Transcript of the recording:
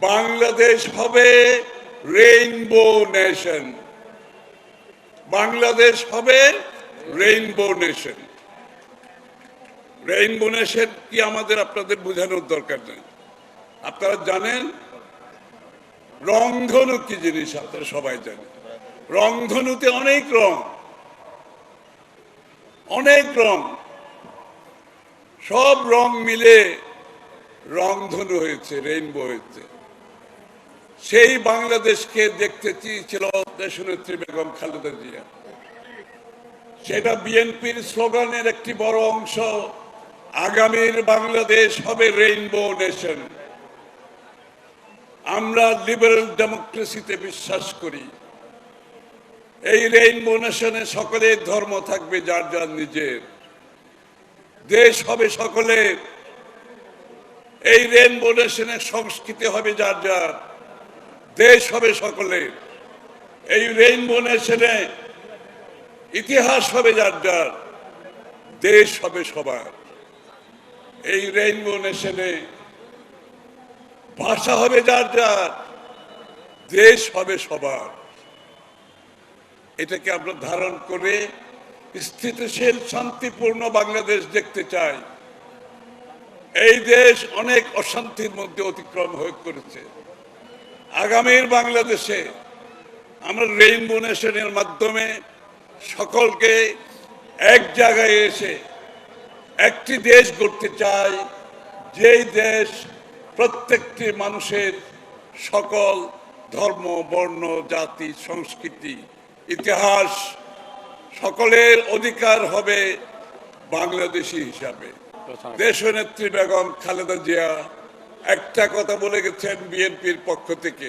বাংলাদেশ হবে rainbow nation Bangladesh হবে rainbow nation rainbow nation কি আমাদের আপনাদের বোঝানোর দরকার নেই। আপনারা জানেন রংধনু কি জিনিস আপনারা সবাই জানেন। রংধনুতে অনেক রং। অনেক রং। সব রং মিলে রংধনু হয়েছে রেইনবো হয়েছে। সেই বাংলাদেশকে দেখতে চেয়েছিল দেশনেত্রী বেগম খালেদা জিয়া। সেটা বিএনপির স্লোগানের একটি বড় অংশ। আগামীর বাংলাদেশ হবে রেইনবো নেশন। আমরা লিবারেল ডেমোক্রেসিতে বিশ্বাস করি। এই রেইনবো নেশনে সকলের ধর্ম থাকবে, যার যার নিজের। দেশ হবে সকলের। এই রেইনবো নেশনের সংস্কৃতি হবে যার যার। দেশ হবে সকলের এই রেইনবো নেশনে ইতিহাস হবে যার যার, দেশ হবে সবার। এই রেইনবো নেশনে ভাষা হবে যার যার, দেশ হবে সবার। এটাকে আমরা ধারণ করে স্থিতিশীল, শান্তিপূর্ণ বাংলাদেশ দেখতে চাই। এই দেশ অনেক অশান্তির মধ্যে অতিক্রম হয়ে করেছে। আগামীর বাংলাদেশে আমরা রেইনবো নেশনের মাধ্যমে সকলকে এক জায়গায় এসে একটি দেশ গড়তে চাই যেই দেশ প্রত্যেকটি মানুষের সকল ধর্ম বর্ণ জাতি সংস্কৃতি ইতিহাস সকলের অধিকার হবে বাংলাদেশি হিসাবে। দেশনেত্রী বেগম খালেদা জিয়া একটা কথা বলে গেছেন বিএনপির পক্ষ থেকে।